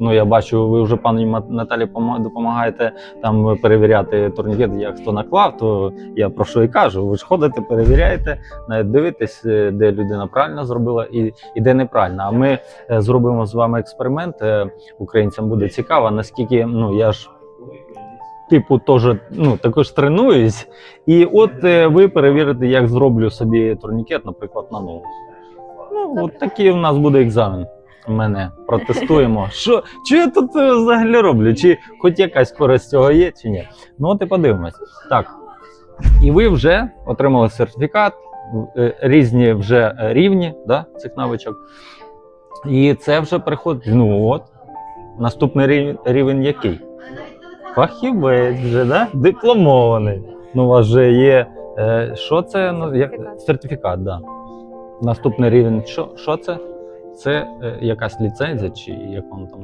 Ну, я бачу, ви вже пані Наталі допомагаєте там перевіряти турнікет, як хто наклав, то я про що і кажу. Ви ж ходите, перевіряєте, навіть дивитесь, е, де людина правильно зробила і, і де неправильно. А ми е, зробимо з вами експеримент. е, Українцям буде цікаво, наскільки ну я ж. Типу, теж ну також тренуюсь, і от е, ви перевірите, як зроблю собі турнікет, наприклад, на ногу. Ну, от такий у нас буде екзамен. Мене протестуємо. Що, що я тут е, взагалі роблю? Чи хоч якась користь цього є, чи ні? Ну, от і подивимось. Так. І ви вже отримали сертифікат, е, різні вже е, рівні да, цих навичок. І це вже приходить. Ну от. Наступний рівень, рівень який? Фахівець вже, да? Дипломований. Ну, у вас вже є. Що це? Ну, як, Сертифікат. сертифікат, да. Наступний рівень. Що, що це? Це е, якась ліцензія, чи як воно там